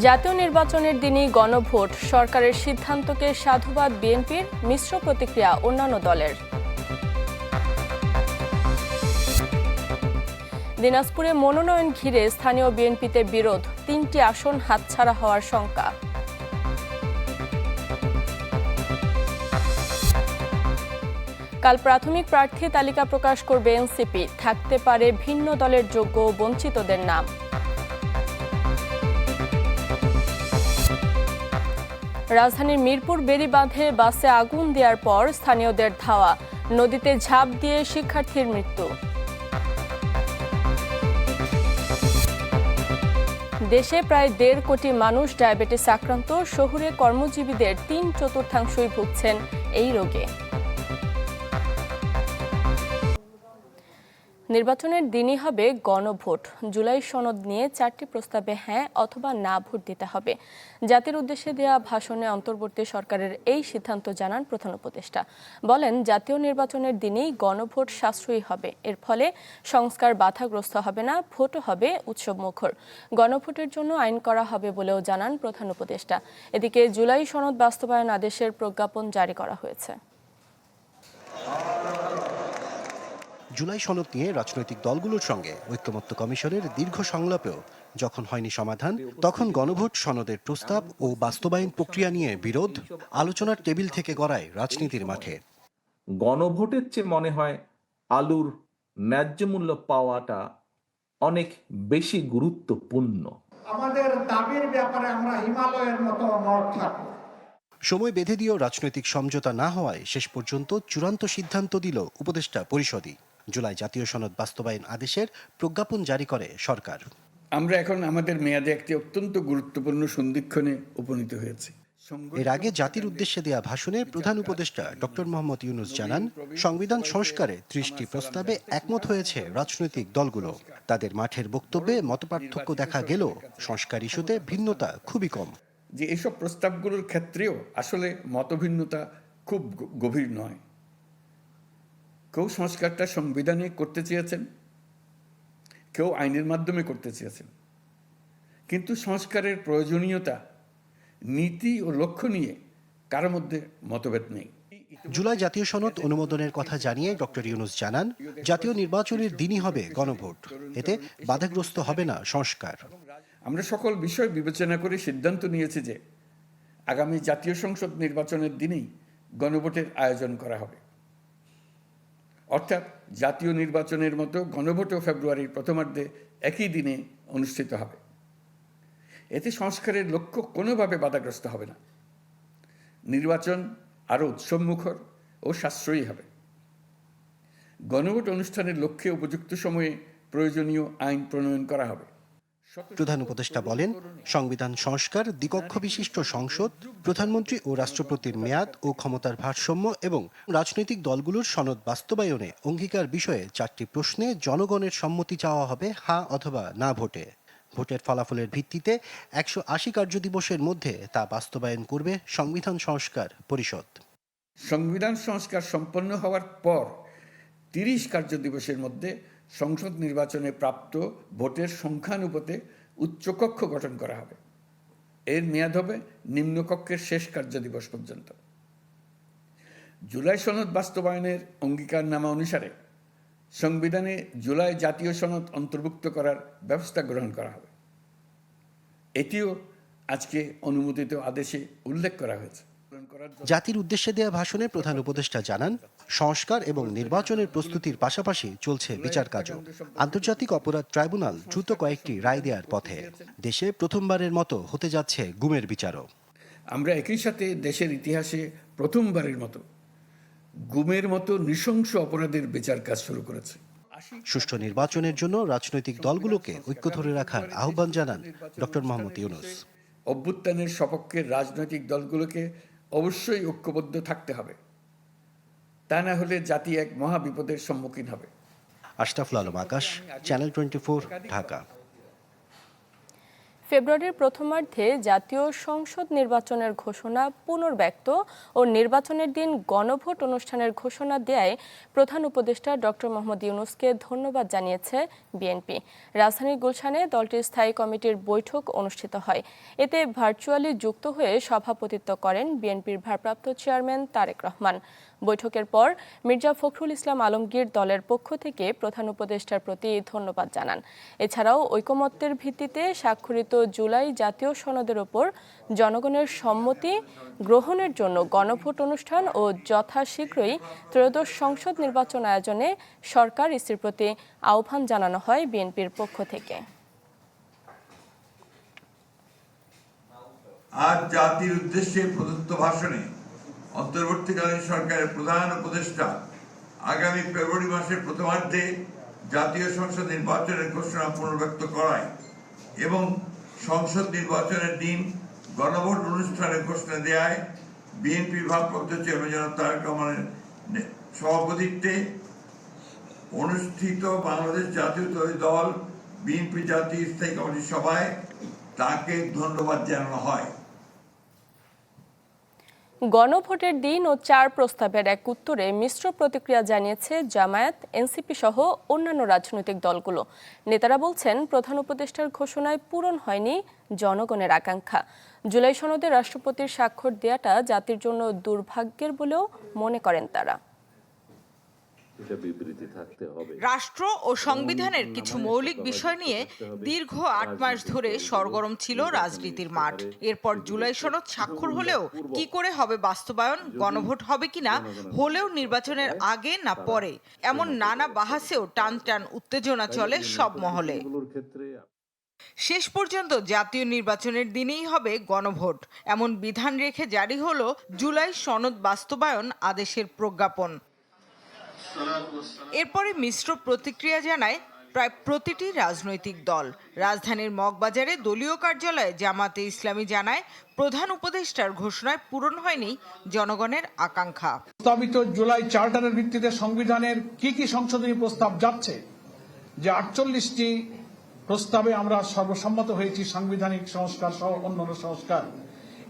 জাতীয় নির্বাচনের দিনই গণভোট। সরকারের সিদ্ধান্তকে সাধুবাদ বিএনপির মিশ্র প্রতিক্রিয়া অন্যান্য দলের। দিনাজপুরে মনোনয়ন ঘিরে স্থানীয় বিএনপিতে বিরোধ। তিনটি আসন হাতছাড়া হওয়ার শঙ্কা। কাল প্রাথমিক প্রার্থী তালিকা প্রকাশ করবে এনসিপি। থাকতে পারে ভিন্ন দলের যোগ্য বঞ্চিতদের নাম। রাজধানীর মিরপুর বেড়িবাঁধে বাসে আগুন দেওয়ার পর স্থানীয়দের ধাওয়া। নদীতে ঝাঁপ দিয়ে শিক্ষার্থীর মৃত্যু। দেশে প্রায় দেড় কোটি মানুষ ডায়াবেটিস আক্রান্ত। শহুরে কর্মজীবীদের তিন চতুর্থাংশই ভুগছেন এই রোগে। নির্বাচনের দিনই হবে গণভোট। জুলাই সনদ নিয়ে চারটি প্রস্তাবে হ্যাঁ অথবা না ভোট দিতে হবে। জাতির উদ্দেশ্যে দেওয়া ভাষণে অন্তর্বর্তী সরকারের এই সিদ্ধান্ত জানান প্রধান উপদেষ্টা। বলেন, জাতীয় নির্বাচনের দিনেই গণভোট সাশ্রয়ী হবে। এর ফলে সংস্কার বাধাগ্রস্ত হবে না, ভোটও হবে উৎসব মুখর গণভোটের জন্য আইন করা হবে বলেও জানান প্রধান উপদেষ্টা। এদিকে জুলাই সনদ বাস্তবায়ন আদেশের প্রজ্ঞাপন জারি করা হয়েছে। জুলাই সনদ নিয়ে রাজনৈতিক দলগুলোর সঙ্গে ঐক্যমত্য কমিশনের দীর্ঘ সংলাপেও যখন হয়নি সমাধান তখন গণভোট সনদের প্রস্তাব ও বাস্তবায়ন প্রক্রিয়া নিয়ে বিরোধ আলোচনার টেবিল থেকে গড়ায় রাজনীতির মাঠে। গণভোটের চেয়ে মনে হয় আলুর ন্যায্য মূল্য পাওয়াটা অনেক বেশি গুরুত্বপূর্ণ। আমাদের দাবির ব্যাপারে আমরা হিমালয়ের মতো নড় থাকব। সময় বেঁধে দিয়েও রাজনৈতিক সমঝোতা না হওয়ায় শেষ পর্যন্ত চূড়ান্ত সিদ্ধান্ত দিল উপদেষ্টা পরিষদই। জুলাই জাতীয় সনদ বাস্তবায়ন আদেশের প্রজ্ঞাপন জারি করে সরকার। আমরা এখন আমাদের মেয়াদে একটি অত্যন্ত গুরুত্বপূর্ণ সন্ধিক্ষণে উপনীত হয়েছি। এর আগে জাতির উদ্দেশ্যে দেয়া ভাষণে প্রধান উপদেষ্টা ডক্টর মোহাম্মদ ইউনুস জানান সংবিধান সংস্কারে ত্রিশটি প্রস্তাবে একমত হয়েছে রাজনৈতিক দলগুলো। তাদের মাঠের বক্তব্যে মতপার্থক্য দেখা গেলেও সংস্কার ইস্যুতে ভিন্নতা খুবই কম। যে এসব প্রস্তাবগুলোর ক্ষেত্রেও আসলে মতভিন্নতা খুব গভীর নয়। কেউ সংস্কারটা সংবিধানে করতে চেয়েছেন কেউ আইনের মাধ্যমে করতে চেয়েছেন। কিন্তু সংস্কারের প্রয়োজনীয়তা নীতি ও লক্ষ্য নিয়ে কারও মধ্যে মতভেদ নেই। জুলাই জাতীয় সনদ অনুমোদনের কথা জানিয়ে ডক্টর ইউনুস জানান জাতীয় নির্বাচনের দিনই হবে গণভোট। এতে বাধাগ্রস্ত হবে না সংস্কার। আমরা সকল বিষয় বিবেচনা করে সিদ্ধান্ত নিয়েছি যে আগামী জাতীয় সংসদ নির্বাচনের দিনেই গণভোটের আয়োজন করা হবে। অর্থাৎ জাতীয় নির্বাচনের মতো গণভোটও ফেব্রুয়ারির প্রথমার্ধে একই দিনে অনুষ্ঠিত হবে। এতে সংস্কারের লক্ষ্য কোনোভাবে বাধাগ্রস্ত হবে না। নির্বাচন আরও উৎসবমুখর ও সাশ্রয়ী হবে। গণভোট অনুষ্ঠানের লক্ষ্যে উপযুক্ত সময়ে প্রয়োজনীয় আইন প্রণয়ন করা হবে। প্রধান উপদেষ্টা বলেন, সংবিধান সংস্কার দ্বিকক্ষ বিশিষ্ট সংসদ, প্রধানমন্ত্রী ও রাষ্ট্রপতির মেয়াদ ও ক্ষমতার ভারসাম্য এবং রাজনৈতিক দলগুলোর সনদ বাস্তবায়নে অঙ্গীকার বিষয়ে চারটি প্রশ্নে জনগণের সম্মতি চাওয়া হবে হ্যাঁ অথবা না ভোটে। ভোটের ফলাফলের ভিত্তিতে একশো আশি কার্যদিবসের মধ্যে তা বাস্তবায়ন করবে সংবিধান সংস্কার পরিষদ। সংবিধান সংস্কার সম্পন্ন হওয়ার পর তিরিশ কার্যদিবসের মধ্যে সংসদ নির্বাচনে প্রাপ্ত ভোটের সংখ্যানুপাতে উচ্চকক্ষ গঠন করা হবে। এর মেয়াদ হবে নিম্নকক্ষের শেষ কার্যদিবস পর্যন্ত। জুলাই সনদ বাস্তবায়নের অঙ্গীকারনামা অনুসারে সংবিধানে জুলাই জাতীয় সনদ অন্তর্ভুক্ত করার ব্যবস্থা গ্রহণ করা হবে। এটিও আজকে অনুমোদিত আদেশে উল্লেখ করা হয়েছে। জাতির উদ্দেশ্যে দেয়া ভাষণে প্রধান উপদেষ্টা জানান সংস্কার এবং নির্বাচনের প্রস্তুতির পাশাপাশি চলছে বিচার কাজও। আন্তর্জাতিক অপরাধ ট্রাইব্যুনাল দ্রুত কয়েকটি রায় দেওয়ার পথে দেশে প্রথমবারের মতো হতে যাচ্ছে গুমের বিচারও। আমরা একই সাথে দেশের ইতিহাসে প্রথমবারের মতো গুমের মতো নৃশংস অপরাধের বিচার কাজ শুরু করেছে। সুষ্ঠু নির্বাচনের জন্য রাজনৈতিক দলগুলোকে ঐক্য ধরে রাখার আহ্বান জানান ডক্টর মোহাম্মদ ইউনুস। অভ্যুত্থানের সপক্ষে রাজনৈতিক দলগুলোকে অবশ্যই ঐক্যবদ্ধ থাকতে হবে। তা না হলে জাতি এক মহাবিপদের সম্মুখীন হবে। আশরাফুল আলম আকাশ চ্যানেল টোয়েন্টি ঢাকা ফেব্রুয়ারির প্রথমার্ধে জাতীয় সংসদ নির্বাচনের ঘোষণা পুনর্ব্যক্ত ও নির্বাচনের দিন গণভোট অনুষ্ঠানের ঘোষণা দেয় প্রধান উপদেষ্টা ডক্টর মোহাম্মদ ইউনুসকে ধন্যবাদ জানিয়েছে বিএনপি। রাজধানীর গুলশানে দলটির স্থায়ী কমিটির বৈঠক অনুষ্ঠিত হয়। এতে ভার্চুয়ালি যুক্ত হয়ে সভাপতিত্ব করেন বিএনপির ভারপ্রাপ্ত চেয়ারম্যান তারেক রহমান। বৈঠকের পর মির্জা ফখরুল ইসলাম আলমগীর দলের পক্ষ থেকে প্রধান উপদেষ্টার প্রতি ধন্যবাদ জানান। এছাড়াও ঐকমত্যের ভিত্তিতে স্বাক্ষরিত জুলাই জাতীয় সনদের ওপর জনগণের সম্মতি গ্রহণের জন্য গণভোট অনুষ্ঠান ও যথাশীঘ্রই ত্রয়োদশ সংসদ নির্বাচন আয়োজনে সরকার ইসির প্রতি আহ্বান জানানো হয় বিএনপির পক্ষ থেকে। আজ জাতির উদ্দেশ্যে প্রদত্ত ভাষণে অন্তর্বর্তীকালীন সরকারের প্রধান উপদেষ্টা আগামী ফেব্রুয়ারি মাসের প্রথমার্ধে জাতীয় সংসদ নির্বাচনের ঘোষণা পুনর্ব্যক্ত করায় এবং সংসদ নির্বাচনের দিন গণভোট অনুষ্ঠানের ঘোষণা দেয় বিএনপি ভারপ্রাপ্ত চেয়ারম্যান জনাব তারেক রহমানের সভাপতিত্বে অনুষ্ঠিত বাংলাদেশ জাতীয়তাবাদী দল বিএনপি জাতীয় স্থায়ী কমিটির সভায় তাকে ধন্যবাদ জানানো হয়। গণভোটের দিন ও চার প্রস্তাবের এক উত্তরে মিশ্র প্রতিক্রিয়া জানিয়েছে জামায়াত, এনসিপি সহ অন্যান্য রাজনৈতিক দলগুলো। নেতারা বলছেন, প্রধান উপদেষ্টার ঘোষণায় পূরণ হয়নি জনগণের আকাঙ্ক্ষা। জুলাই সনদে রাষ্ট্রপতির স্বাক্ষর দেয়াটা জাতির জন্য দুর্ভাগ্যের বলেও মনে করেন তারা। এটা বিবৃতি থাকতে হবে। রাষ্ট্র ও সংবিধানের কিছু মৌলিক বিষয় নিয়ে দীর্ঘ আট মাস ধরে সরগরম ছিল রাজনীতির মাঠ। এরপর জুলাই সনদ স্বাক্ষর হলেও কি করে হবে বাস্তবায়ন গণভোট হবে কিনা হলেও নির্বাচনের আগে না পরে। এমন নানা বাহাসেও টান টান উত্তেজনা চলে সব মহলে। শেষ পর্যন্ত জাতীয় নির্বাচনের দিনেই হবে গণভোট। এমন বিধান রেখে জারি হলো জুলাই সনদ বাস্তবায়ন আদেশের প্রজ্ঞাপন। এরপরে মিশ্র প্রতিক্রিয়া জানায় প্রায় প্রতিটি রাজনৈতিক দল। রাজধানীর মগবাজারে দলীয় কার্যালয়ে জামাতে ইসলামী জানায় প্রধান উপদেষ্টার ঘোষণায় পূরণ হয়নি জনগণের আকাঙ্ক্ষা। প্রস্তাবিত জুলাই চার্টারের ভিত্তিতে সংবিধানের কি কি সংশোধনী প্রস্তাব যাচ্ছে যে আটচল্লিশটি প্রস্তাবে আমরা সর্বসম্মত হয়েছি সাংবিধানিক সংস্কার সহ অন্যান্য সংস্কার।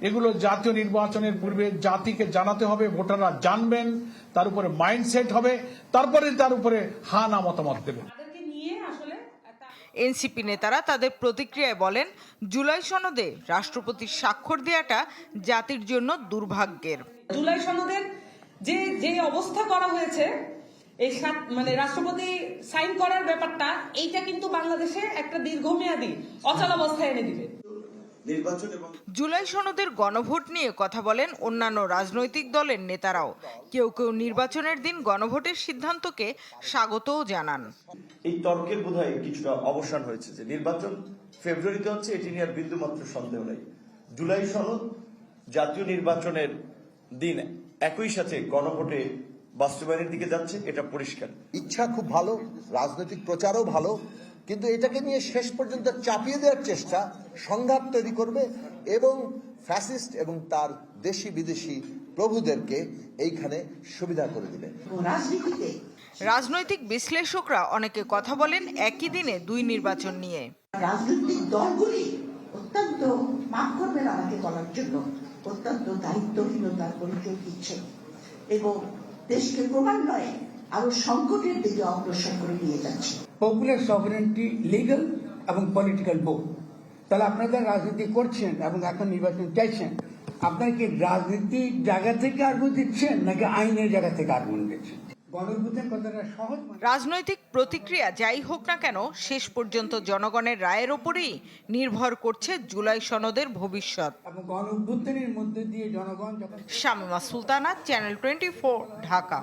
এগুলো জাতীয় নির্বাচনের পূর্বে জাতিকে জানাতে হবে ভোটাররা জানবেন তার উপরে মাইন্ডসেট হবে তারপরে তার উপরে হা না মতামত দেবেন। এনসিপি নেতারা তাদের প্রতিক্রিয়ায় বলেন জুলাই সনদে রাষ্ট্রপতির স্বাক্ষর দেওয়াটা জাতির জন্য দুর্ভাগ্যের। জুলাই সনদের যে যে অবস্থা করা হয়েছে এই সাত- মানে রাষ্ট্রপতি সাইন করার ব্যাপারটা এইটা কিন্তু বাংলাদেশে একটা দীর্ঘমেয়াদী অচল অবস্থায় এনে দিবে। জুলাই সনদের গণভোট নিয়ে কথা বলেন অন্যান্য রাজনৈতিক দলের নেতারাও। কেউ কেউ নির্বাচনের দিন গণভোটের সিদ্ধান্তকে স্বাগতও জানান। এই তর্কের বোধহয় কিছুটা অবসান হয়েছে যে নির্বাচন ফেব্রুয়ারিতে হচ্ছে এটি নিয়ে আর বিন্দুমাত্র সন্দেহ নেই। জুলাই সনদ জাতীয় নির্বাচনের দিন একই সাথে গণভোটে বাস্তবায়নের দিকে যাচ্ছে এটা পরিষ্কার। ইচ্ছা খুব ভালো রাজনৈতিক প্রচারও ভালো কিন্তু এটাকে নিয়ে শেষ পর্যন্ত চাপিয়ে দেওয়ার চেষ্টা সংঘাত তৈরি করবে এবং ফ্যাসিস্ট এবং তার দেশি বিদেশি প্রভুদেরকে এইখানে সুবিধা করে দিবে। রাজনৈতিক বিশ্লেষকরা অনেকে কথা বলেন একই দিনে দুই নির্বাচন নিয়ে। রাজনৈতিক দলগুলি অত্যন্ত মাফ করবেন আমাকে বলার জন্য। অত্যন্ত দায়িত্বহীনতার পরিচয় দিচ্ছে এবং দেশকে ক্রমান্বয়ে আরও সংকটের দিকে অগ্রসর করে নিয়ে যাচ্ছে। পপুলার সভারেন্টি লিগাল এবং পলিটিক্যাল বোর্ড তাহলে আপনারা রাজনীতি করছেন এবং এখন নির্বাচন চাইছেন আপনারা কি রাজনীতির জায়গা থেকে আগুন দিচ্ছেন নাকি আইনের জায়গা থেকে আগুন দিচ্ছেন? গণভূতের কথাটা সহজ। রাজনৈতিক প্রতিক্রিয়া যাই হোক না কেন শেষ পর্যন্ত জনগণের রায়ের ওপরেই নির্ভর করছে জুলাই সনদের ভবিষ্যৎ। মধ্যে দিয়ে জনগণ শামিমা সুলতানা চ্যানেল টোয়েন্টি ঢাকা।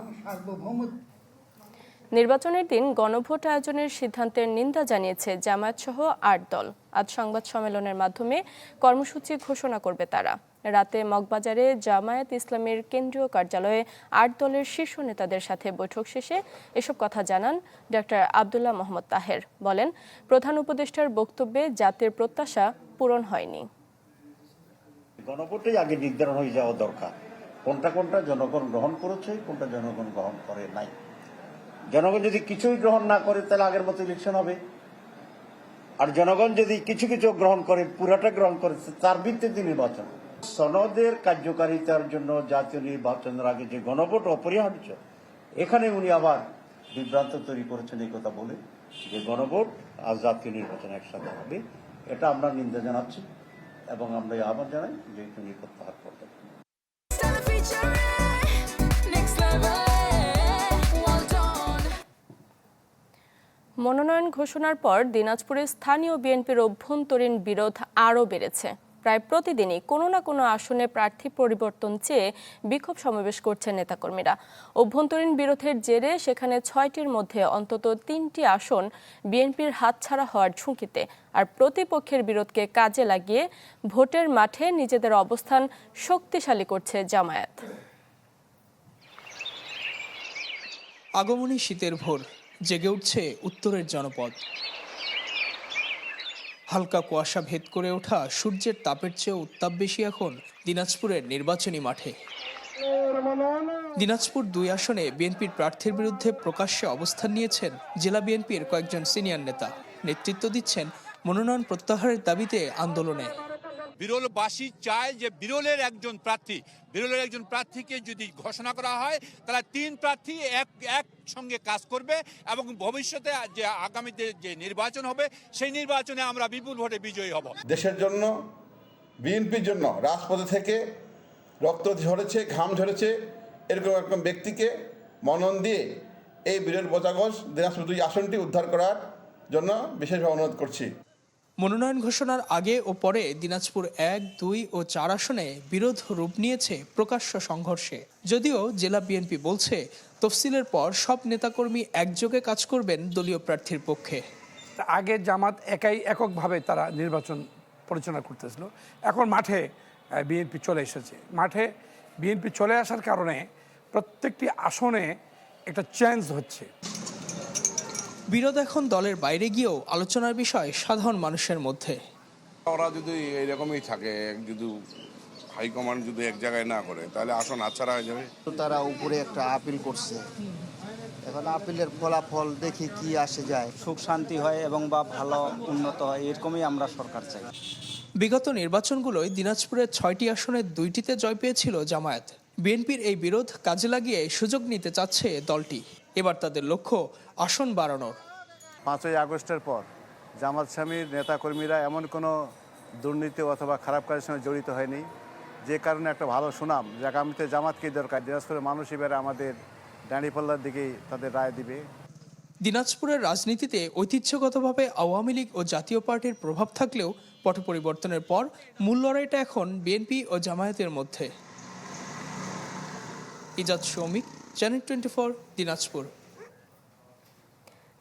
নির্বাচনের দিন গণভোট আয়োজনের সিদ্ধান্তের নিন্দা জানিয়েছে জামায়াত সহ আট দল। আজ সংবাদ সম্মেলনের মাধ্যমে কর্মসূচি ঘোষণা করবে তারা। রাতে মগবাজারে জামায়াত ইসলামের কেন্দ্রীয় কার্যালয়ে আট দলের শীর্ষ নেতাদের সাথে বৈঠক শেষে এসব কথা জানান ডক্টর আবদুল্লাহ মোহাম্মদ তাহের। বলেন, প্রধান উপদেষ্টার বক্তব্যে জাতির প্রত্যাশা পূরণ হয়নি। আগে নির্ধারণ হয়ে যাওয়া দরকার। কোনটা কোনটা জনগণ গ্রহণ করেছে, কোনটা জনগণ গ্রহণ করে নাই। জনগণ যদি কিছুই গ্রহণ না করে, তাহলে আগের মতো ইলেকশন হবে। আর জনগণ যদি কিছু কিছু গ্রহণ করে, পুরাটা গ্রহণ করে তার ভিত্তিতে নির্বাচন। সনদের কার্যকারিতার জন্য জাতীয় নির্বাচনের আগে যে গণভোট অপরিহার্য, এখানে উনি আবার বিভ্রান্ত তৈরি করেছেন এই কথা বলে যে গণভোট আর জাতীয় নির্বাচন একসাথে হবে। এটা আমরা নিন্দা জানাচ্ছি এবং আমরা আবার জানাই যে তিনি প্রত্যাহার করবেন। মনোনয়ন ঘোষণার পর দিনাজপুরে স্থানীয় বিএনপির অভ্যন্তরীণ বিরোধ আরও বেড়েছে। প্রায় প্রতিদিনই কোনো না কোনো আসনে প্রার্থী পরিবর্তন চেয়ে বিক্ষোভ সমাবেশ করছেন নেতাকর্মীরা। অভ্যন্তরীণ বিরোধের জেরে সেখানে ছয়টির মধ্যে অন্তত তিনটি আসন বিএনপির হাতছাড়া হওয়ার ঝুঁকিতে। আর প্রতিপক্ষের বিরোধকে কাজে লাগিয়ে ভোটের মাঠে নিজেদের অবস্থান শক্তিশালী করছে জামায়াত। আগমনী শীতের ভোর। জেগে উঠছে উত্তরের জনপদ। হালকা কুয়াশা ভেদ করে ওঠা সূর্যের তাপের চেয়েও উত্তাপ বেশি এখন দিনাজপুরের নির্বাচনী মাঠে। দিনাজপুর দুই আসনে বিএনপির প্রার্থীর বিরুদ্ধে প্রকাশ্যে অবস্থান নিয়েছেন জেলা বিএনপির কয়েকজন সিনিয়র নেতা। নেতৃত্ব দিচ্ছেন মনোনয়ন প্রত্যাহারের দাবিতে আন্দোলনে। বিরলবাসী চায় যে বিরলের একজন প্রার্থী, বিরলের একজন প্রার্থীকে যদি ঘোষণা করা হয়, তাহলে তিন প্রার্থী এক একসঙ্গে কাজ করবে এবং ভবিষ্যতে যে আগামীতে যে নির্বাচন হবে, সেই নির্বাচনে আমরা বিপুল ভোটে বিজয়ী হব। দেশের জন্য, বিএনপির জন্য রাজপথে থেকে রক্ত ঝরেছে, ঘাম ঝরেছে এরকম একজন ব্যক্তিকে মনন দিয়ে এই বিরল বোচাগজ দিনাজপুর দুই আসনটি উদ্ধার করার জন্য বিশেষভাবে অনুরোধ করছি। মনোনয়ন ঘোষণার আগে ও পরে দিনাজপুর এক, দুই ও চার আসনে বিরোধ রূপ নিয়েছে প্রকাশ্য সংঘর্ষে। যদিও জেলা বিএনপি বলছে, তফসিলের পর সব নেতাকর্মী একযোগে কাজ করবেন দলীয় প্রার্থীর পক্ষে। আগে জামাত একাই এককভাবে তারা নির্বাচন পরিচালনা করতেছিল। এখন মাঠে বিএনপি চলে এসেছে। মাঠে বিএনপি চলে আসার কারণে প্রত্যেকটি আসনে একটা চেঞ্জ হচ্ছে। বিরোধ এখন দলের বাইরে গিয়েও আলোচনার বিষয় সাধারণ মানুষের মধ্যে। ওরা যদি এইরকমই থাকে যদি হাইকমান্ড যদি এক জায়গায় না করে তাহলে আসন আচ্ছাড়া হয়ে যাবে। তারা উপরে একটা আপিল করছে। এখন আপিলের ফলাফল দেখি কি আসে যায়। সুখ শান্তি হয় এবং বা ভালো উন্নত হয় এরকমই আমরা সরকার চাই। বিগত নির্বাচনগুলোয় দিনাজপুরের ছয়টি আসনের দুইটিতে জয় পেয়েছিল জামায়াত। বিএনপির এই বিরোধ কাজে লাগিয়ে সুযোগ নিতে চাচ্ছে দলটি। এবার তাদের লক্ষ্য আসন বাড়ানোর। পাঁচই আগস্টের পর জামাত স্বামীর নেতাকর্মীরা এমন কোনো দুর্নীতি অথবা খারাপ কাজের সঙ্গে জড়িত হয়নি। যে কারণে একটা ভালো সুনাম যে আগামীতে জামাতকেই দরকার। দিনাজপুরের মানুষ এবারে আমাদের ডাঁড়িপাল্লার দিকেই তাদের রায় দিবে। দিনাজপুরের রাজনীতিতে ঐতিহ্যগতভাবে আওয়ামী লীগ ও জাতীয় পার্টির প্রভাব থাকলেও পট পরিবর্তনের পর মূল লড়াইটা এখন বিএনপি ও জামায়াতের মধ্যে। Ijad Soumik channel twenty four Dinajpur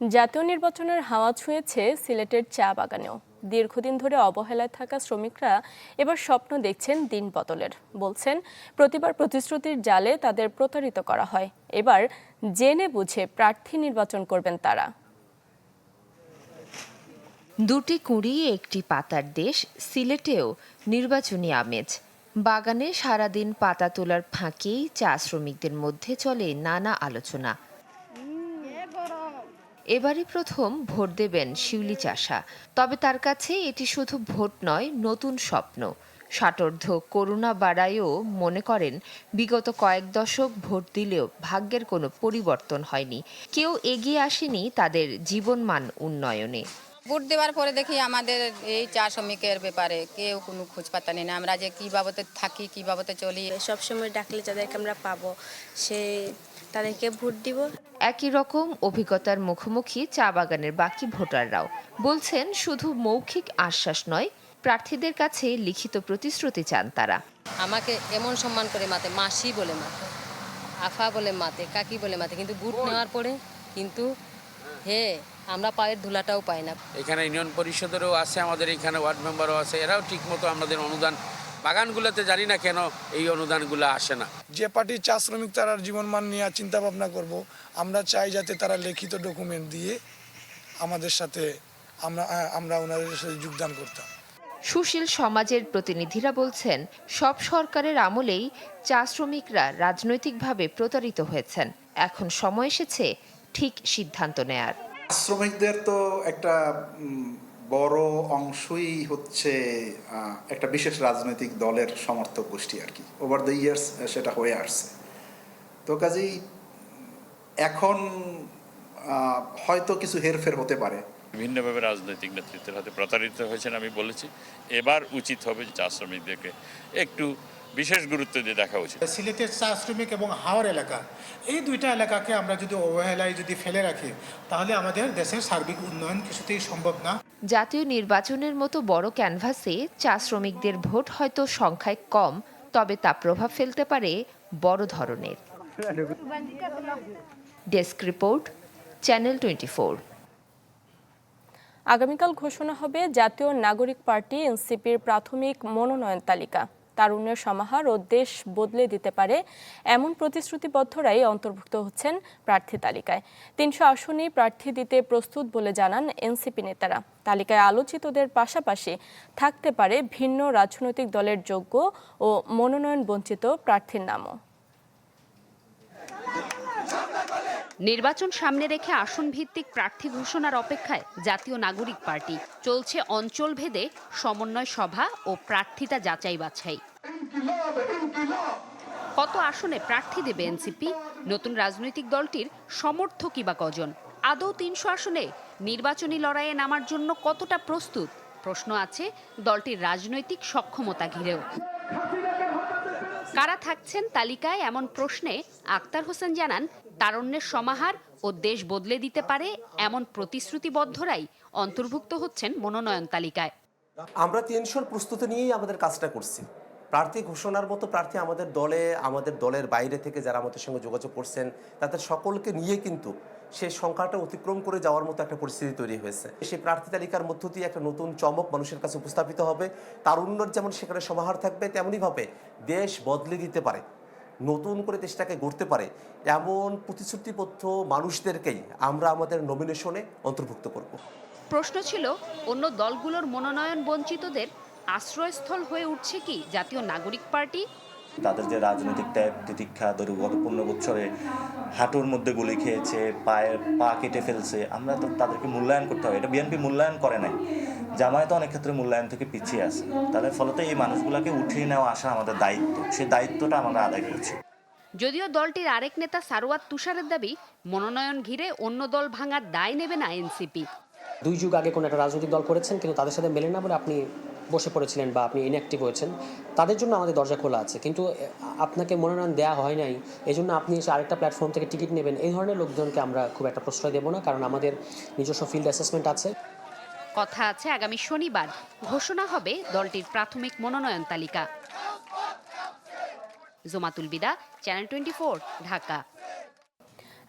জাতীয় নির্বাচনের হাওয়া ছুঁয়েছে সিলেটের চা বাগানেও। দীর্ঘদিন ধরে অবহেলায় থাকা শ্রমিকরা এবার স্বপ্ন দেখছেন দিন বদলের। বলছেন প্রতিবার প্রতিশ্রুতির জালে তাদের প্রতারিত করা হয়। এবার জেনে বুঝে প্রার্থী নির্বাচন করবেন তারা। দুটি কুঁড়ি একটি পাতার দেশ সিলেটেও নির্বাচনী আমেজ। বাগানে সারাদিন পাতা তোলার ফাঁকেই চা শ্রমিকদের মধ্যে চলে নানা আলোচনা। এবারই প্রথম ভোট দেবেন শিউলি চাষা। তবে তার কাছে এটি শুধু ভোট নয়, নতুন স্বপ্ন। ষাটোর্ধ করুণা বাড়ায়ও মনে করেন, বিগত কয়েক দশক ভোট দিলেও ভাগ্যের কোনো পরিবর্তন হয়নি। কেউ এগিয়ে আসেনি তাদের জীবনমান উন্নয়নে। ভোট দেওয়ার পরে দেখি আমাদের এই চা শ্রমিকের ব্যাপারে কেউ কোনো খোঁজ পাত্তা নেই না। আমরা যে কী বাবদে থাকি কী বাবদে চলি। সবসময় ডাকলে যাদেরকে আমরা পাবো সে তাদেরকে ভোট দিব। একই রকম অভিজ্ঞতার মুখোমুখি চা বাগানের বাকি ভোটাররাও। বলছেন শুধু মৌখিক আশ্বাস নয় প্রার্থীদের কাছে লিখিত প্রতিশ্রুতি চান তারা। আমাকে এমন সম্মান করে মাতে মাসি বলে মাতে আফা বলে মাতে কাকি বলে মাতে কিন্তু ভোট নেওয়ার পরে কিন্তু হে আমরা পায়ের ধুলাটাও পাই না। এখানে ইউনিয়ন পরিষদেরও আছে আমাদের এখানে ওয়ার্ড মেম্বারও আছে এরাও ঠিকমতো আমাদের অনুদান বাগানগুলোতে জানি না কেন এই অনুদানগুলো আসে না। যে পার্টির চা শ্রমিক তারা জীবনমান নিয়ে চিন্তা ভাবনা করব আমরা চাই যাতে তারা লিখিত ডকুমেন্ট দিয়ে আমাদের সাথে আমরা আমরা ওনাদের সাথে যোগদান করতাম। সুশীল সমাজের প্রতিনিধিরা বলছেন সব সরকারের আমলেই চা শ্রমিকরা রাজনৈতিকভাবে প্রতারিত হয়েছেন। এখন সময় এসেছে ঠিক সিদ্ধান্ত নেয়ার। শ্রমিকদের তো একটা বড় অংশই হচ্ছে একটা বিশেষ রাজনৈতিক দলের সমর্থক গোষ্ঠী আর কি। ওভার দ্য ইয়ার্স সেটা হয়ে আসছে। তো কাজেই, এখন হয়তো কিছু হেরফের হতে পারে। ভিন্নভাবে রাজনৈতিক নেতৃত্বের হাতে প্রতারিত হয়েছেন আমি বলেছি। এবার উচিত হবে চা শ্রমিকদেরকে একটু বিশেষ গুরুত্ব দিয়ে দেখা উচিত। সিলেটের চা শ্রমিক এবং হাওর এলাকা এই দুইটা এলাকাকে আমরা যদি অবহেলায় যদি ফেলে রাখি তাহলে আমাদের দেশের সার্বিক উন্নয়ন কিছুতেই সম্ভব না। জাতীয় নির্বাচনের মতো বড় ক্যানভাসে চা শ্রমিকদের ভোট হয়তো সংখ্যায় কম তবে তা প্রভাব ফেলতে পারে বড় ধরনের। ডেস্ক রিপোর্ট চ্যানেল টোয়েন্টি আগামীকাল ঘোষণা হবে জাতীয় নাগরিক পার্টি এনসিপির প্রাথমিক মনোনয়ন তালিকা। তারুণ্যের সমাহার ও দেশ বদলে দিতে পারে এমন প্রতিশ্রুতিবদ্ধরাই অন্তর্ভুক্ত হচ্ছেন প্রার্থী তালিকায়। তিনশো আসনেই প্রার্থী দিতে প্রস্তুত বলে জানান এনসিপি নেতারা। তালিকায় আলোচিতদের পাশাপাশি থাকতে পারে ভিন্ন রাজনৈতিক দলের যোগ্য ও মনোনয়ন বঞ্চিত প্রার্থীর নামও। নির্বাচন সামনে রেখে আসন ভিত্তিক প্রার্থী ঘোষণার অপেক্ষায় জাতীয় নাগরিক পার্টি। চলছে অঞ্চল ভেদে সমন্বয় সভা ও প্রার্থিতা যাচাই বাছাই। কত আসনে প্রার্থী দেবে এনসিপি? নতুন রাজনৈতিক দলটির সমর্থকই বা কজন? আদৌ তিনশো আসনে নির্বাচনী লড়াইয়ে নামার জন্য কতটা প্রস্তুত? প্রশ্ন আছে দলটির রাজনৈতিক সক্ষমতা ঘিরেও। কারা থাকছেন তালিকায় এমন প্রশ্নে আক্তার হোসেন জানান, তারণ্যের সমাহার ও দেশ বদলে দিতে পারে এমন প্রতিশ্রুতিবদ্ধরাই অন্তর্ভুক্ত হচ্ছেন মনোনয়ন তালিকায়। আমরা তিনশোর প্রস্তুতি নিয়েই আমাদের কাজটা করছি। প্রার্থী ঘোষণার মতো প্রার্থী আমাদের দলে, আমাদের দলের বাইরে থেকে যারা আমাদের সঙ্গে যোগাযোগ করছেন, তাদের সকলকে নিয়ে কিন্তু সেই সংখ্যাটা অতিক্রম করে যাওয়ার মতো একটা পরিস্থিতি তৈরি হয়েছে। সেই প্রার্থী তালিকার মধ্য দিয়ে একটা নতুন চমক মানুষের কাছে উপস্থাপিত হবে। তারুণ্যর যেমন সেখানে সমাহার থাকবে তেমনইভাবে দেশ বদলে দিতে পারে, নতুন করে দেশটাকে গড়তে পারে এমন প্রতিশ্রুতিবদ্ধ মানুষদেরকেই আমরা আমাদের নমিনেশনে অন্তর্ভুক্ত করব। প্রশ্ন ছিল, অন্য দলগুলোর মনোনয়ন বঞ্চিতদের আশ্রয়স্থল হয়ে উঠছে কি জাতীয় নাগরিক পার্টি? তাদের যে রাজনৈতিক ত্যাগ তিতিক্ষা ধরো গত পনেরো বছরে হাঁটুর মধ্যে গুলি খেয়েছে পায়ের পা কেটে ফেলছে আমরা তো তাদেরকে মূল্যায়ন করতে হবে। এটা বিএনপি মূল্যায়ন করে নাই। জামায়াত অনেক ক্ষেত্রে মূল্যায়ন থেকে পিছিয়ে আছে। তাদের ফলতে এই মানুষগুলোকে উঠিয়ে নেওয়া আসা আমাদের দায়িত্ব। সেই দায়িত্বটা আমরা আদায় করছি। যদিও দলটির আরেক নেতা সারোয়াত তুষারের দাবি মনোনয়ন ঘিরে অন্য দল ভাঙার দায় নেবে না এনসিপি। দুই যুগ আগে কোনো একটা রাজনৈতিক দল করেছেন কিন্তু তাদের সাথে মেলে না বলে আপনি বসে পড়েছিলেন বা আপনি ইনঅ্যাক্টিভ হয়েছেন, তাদের জন্য আমাদের দরজা খোলা আছে। কিন্তু আপনাকে মনোনয়ন দেওয়া হয় নাই এই জন্য আপনি এসে আরেকটা প্ল্যাটফর্ম থেকে টিকিট নেবেন, এই ধরনের লোকজনকে আমরা খুব একটা প্রশ্রয় দেবো না, কারণ আমাদের নিজস্ব ফিল্ড অ্যাসেসমেন্ট আছে। কথা আছে, আগামী শনিবার ঘোষণা হবে দলটির প্রাথমিক মনোনয়ন তালিকা। জোমাতুল বিদা চ্যানেল টোয়েন্টি ঢাকা।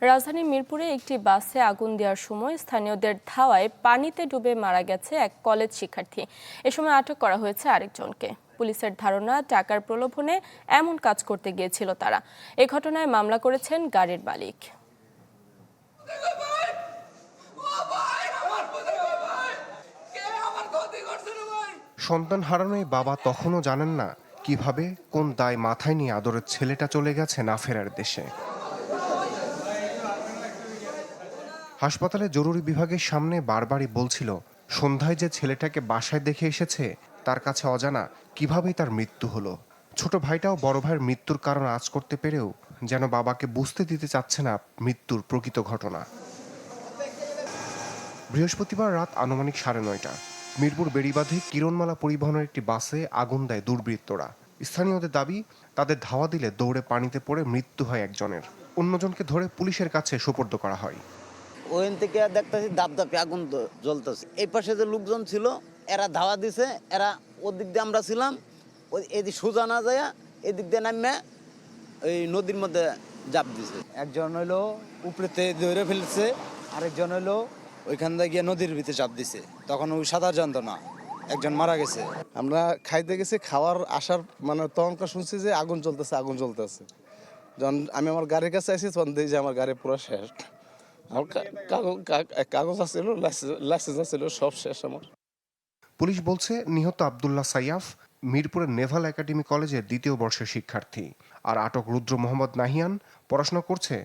রাজধানী মিরপুরে একটি বাসে আগুন দেওয়ার সময় স্থানীয়দের ধাওয়ায় পানিতে ডুবে মারা গেছে এক কলেজ শিক্ষার্থী। এ সময় আটক করা হয়েছে আরেকজনকে। পুলিশের ধারণা, টাকার প্রলোভনে এমন কাজ করতে গিয়েছিল তারা। এ ঘটনায় মামলা করেছেন গাড়ির মালিক। সন্তান হারানোয় বাবা তখনও জানেন না কীভাবে, কোন দায় মাথায় নিয়ে আদরের ছেলেটা চলে গেছে না ফেরার দেশে। হাসপাতালে জরুরি বিভাগের সামনে বারবারই বলছিল, সন্ধ্যায় যে ছেলেটাকে বাসায় দেখে এসেছে, তার কাছে অজানা কিভাবেই তার মৃত্যু হলো। ছোট ভাইটাও বড় ভাইয়ের মৃত্যুর কারণ আজ করতে পেরেও যেন বাবাকে বুঝতে দিতে চাচ্ছে না মৃত্যুর প্রকৃত ঘটনা। বৃহস্পতিবার রাত আনুমানিক সাড়ে নয়টা, মিরপুর বেড়িবাঁধে কিরণমালা পরিবহনের একটি বাসে আগুন দেয় দুর্বৃত্তরা। স্থানীয়দের দাবি, তাদের ধাওয়া দিলে দৌড়ে পানিতে পড়ে মৃত্যু হয় একজনের। অন্যজনকে ধরে পুলিশের কাছে সোপর্দ করা হয়। ওখান থেকে দেখতেছি দাপ দাপে আগুন জ্বলতেছে। এই পাশে যে লোকজন ছিল এরা ধাওয়া দিছে এরা ওদিক দিয়ে আমরা ছিলাম ওই এদিক সোজা না যায় এদিক দিয়ে নামে ওই নদীর মধ্যে জাপ দিছে। একজন হইল উপরেতে ধরে ফেলছে আরেকজন হইল ওইখান থেকে গিয়ে নদীর ভিতরে চাপ দিছে। তখন ওই সাঁতার জানতো না একজন মারা গেছে। আমরা খাইতে গেছি খাওয়ার আসার মানে তখনকার শুনছি যে আগুন চলতেছে আগুন জ্বলতেছে। যখন আমি আমার গাড়ির কাছে আসি তখন দেখি যে আমার গাড়ি পুরো শেষ কাগজ আছিল লাইসেন্স আছিল সব শেষ আমার। পুলিশ বলছে, নিহত আবদুল্লাহ সাইয়াফ মিরপুরের নেভাল একাডেমি কলেজের দ্বিতীয় বর্ষের শিক্ষার্থী। আর আটক রুদ্র মোহাম্মদ নাহিয়ান পড়াশোনা করছে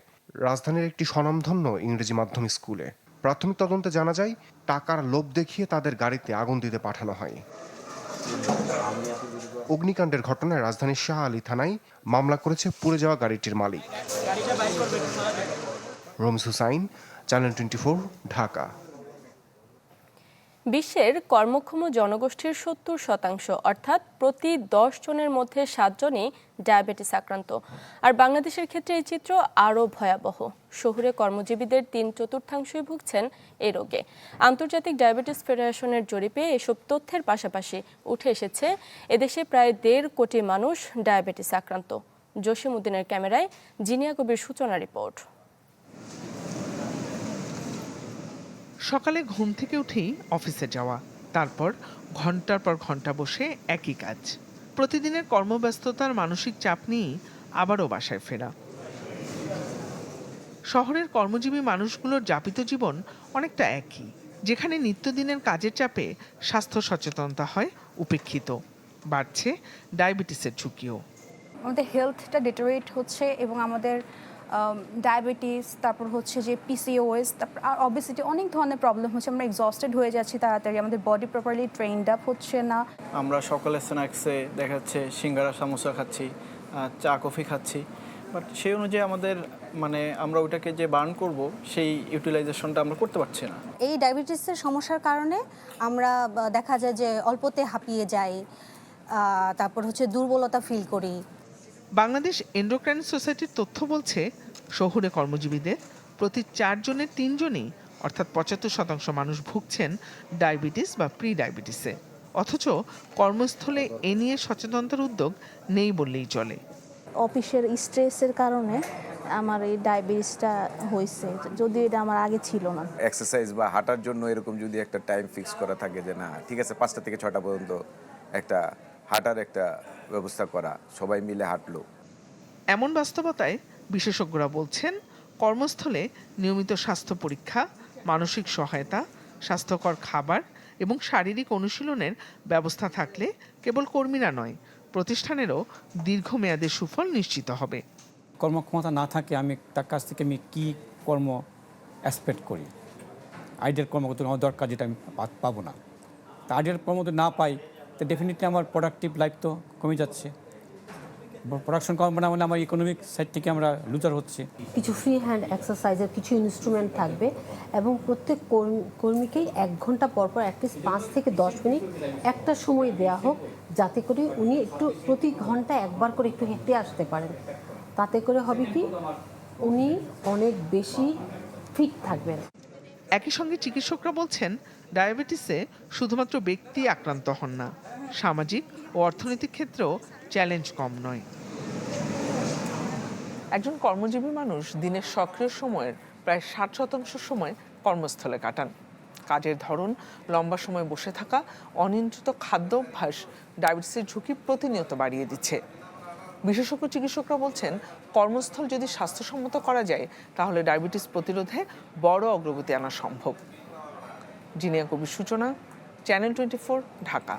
রাজধানীর একটি স্বনামধন্য ইংরেজি মাধ্যম স্কুলে। প্রাথমিক তদন্তে জানা যায়, টাকার লোভ দেখিয়ে তাদের গাড়িতে আগুন দিতে পাঠানো হয়। অগ্নিকাণ্ডের ঘটনায় রাজধানীর শাহ আলী থানায় মামলা করেছে পুড়ে যাওয়া গাড়িটির মালিক। রমজ হুসাইন, চ্যানেল টোয়েন্টি ঢাকা। বিশ্বের কর্মক্ষম জনগোষ্ঠীর সত্তর শতাংশ, অর্থাৎ প্রতি দশ জনের মধ্যে সাতজনই ডায়াবেটিস আক্রান্ত। আর বাংলাদেশের ক্ষেত্রে এই চিত্র আরও ভয়াবহ। শহুরে কর্মজীবীদের তিন চতুর্থাংশই ভুগছেন এই রোগে। আন্তর্জাতিক ডায়াবেটিস ফেডারেশনের জরিপে এসব তথ্যের পাশাপাশি উঠে এসেছে, এদেশে প্রায় দেড় কোটি মানুষ ডায়াবেটিস আক্রান্ত। জসিম উদ্দিনের ক্যামেরায় জিনিয়া কবির সূচনা রিপোর্ট। সকালে ঘুম থেকে উঠেই অফিসে যাওয়া, তারপর ঘণ্টার পর ঘণ্টা বসে একই কাজ। প্রতিদিনের কর্মব্যস্ততার মানসিক চাপ নিয়েই আবারও বাসায় ফেরা। শহরের কর্মজীবী মানুষগুলোর যাপিত জীবন অনেকটা একই, যেখানে নিত্যদিনের কাজের চাপে স্বাস্থ্য সচেতনতা হয়, উপেক্ষিত, বাড়ছে ডায়াবেটিসের ঝুঁকিও। আমাদের হেলথটা ডিটোরেট হচ্ছে এবং আমাদের ডায়াবেটিস তারপর হচ্ছে যে পিসিওএস তারপর আর অবভিয়াসলি অনেক ধরনের প্রবলেম হচ্ছে। আমরা এক্সস্টেড হয়ে যাচ্ছি তাড়াতাড়ি আমাদের বডি প্রপারলি ট্রেনড আপ হচ্ছে না। আমরা সকালে স্ন্যাক্সে দেখা যাচ্ছে সিঙ্গারা সামোসা খাচ্ছি চা কফি খাচ্ছি। বাট সেই অনুযায়ী আমাদের মানে আমরা ওইটাকে যে বার্ন করব সেই ইউটিলাইজেশনটা আমরা করতে পারছি না। এই ডায়াবেটিসের সমস্যার কারণে আমরা দেখা যায় যে অল্পতে হাঁপিয়ে যাই তারপর হচ্ছে দুর্বলতা ফিল করি। বাংলাদেশ এন্ডোক্রাইন সোসাইটির তথ্য বলছে শহুরে কর্মজীবীদের প্রতি চারজনের তিনজনই অর্থাৎ পঁচাত্তর শতাংশ মানুষ ভুগছেন ডায়াবেটিস বা প্রি ডায়াবেটিসে অথচ কর্মস্থলে এ নিয়ে সচেতনতার উদ্যোগ নেই বললেই চলে। অফিসের স্ট্রেসের কারণে আমার এই ডায়াবেটিসটা হয়েছে যদিও এটা আমার আগে ছিল না। এক্সারসাইজ বা হাঁটার জন্য এরকম যদি একটা টাইম ফিক্স করা থাকে যে না ঠিক আছে পাঁচটা থেকে ছটা পর্যন্ত একটা হাঁটার একটা ব্যবস্থা করা সবাই মিলে হাঁটলো। এমন বাস্তবতায় বিশেষজ্ঞরা বলছেন কর্মস্থলে নিয়মিত স্বাস্থ্য পরীক্ষা মানসিক সহায়তা স্বাস্থ্যকর খাবার এবং শারীরিক অনুশীলনের ব্যবস্থা থাকলে কেবল কর্মীরা নয় প্রতিষ্ঠানেরও দীর্ঘমেয়াদে সুফল নিশ্চিত হবে। কর্মক্ষমতা না থাকে আমি তার কাছ থেকে আমি কী কর্ম অ্যাসপেক্ট করি? আইডিয়াল কর্মগত আমার দরকার যেটা আমি পাবো না। তা আইডিয়ার কর্ম যদি না পাই তো ডেফিনেটলি আমার প্রোডাক্টিভ লাইফ তো কমে যাচ্ছে। প্রোডাকশন কম না হলে আমার ইকোনমিক সাইড থেকে আমরা লুজার হচ্ছে। কিছু ফ্রি হ্যান্ড এক্সারসাইজের কিছু ইনস্ট্রুমেন্ট থাকবে এবং প্রত্যেক কর্মী- কর্মীকেই এক ঘণ্টা পর পর অ্যাটলিস্ট পাঁচ থেকে দশ মিনিট একটা সময় দেয়া হোক যাতে করে উনি একটু প্রতি ঘণ্টা একবার করে একটু হেঁটে আসতে পারেন। তাতে করে হবে কি উনি অনেক বেশি ফিট থাকবেন। একই সঙ্গে চিকিৎসকরা বলছেন ডায়াবেটিসে শুধুমাত্র ব্যক্তি আক্রান্ত হন না, সামাজিক ও অর্থনৈতিক ক্ষেত্রেও চ্যালেঞ্জ কম নয়। একজন কর্মজীবী মানুষ দিনের সক্রিয় সময়ের প্রায় ষাট শতাংশ সময় কর্মস্থলে কাটান। কাজের ধরন, লম্বা সময় বসে থাকা, অনিয়ন্ত্রিত খাদ্য অভ্যাস ডায়াবেটিসের ঝুঁকি প্রতিনিয়ত বাড়িয়ে দিচ্ছে। বিশেষজ্ঞ চিকিৎসকরা বলছেন, কর্মস্থল যদি স্বাস্থ্যসম্মত করা যায়, তাহলে ডায়াবেটিস প্রতিরোধে বড় অগ্রগতি আনা সম্ভব। জিনিয়া কবির সূচনা চ্যানেল টোয়েন্টি ঢাকা।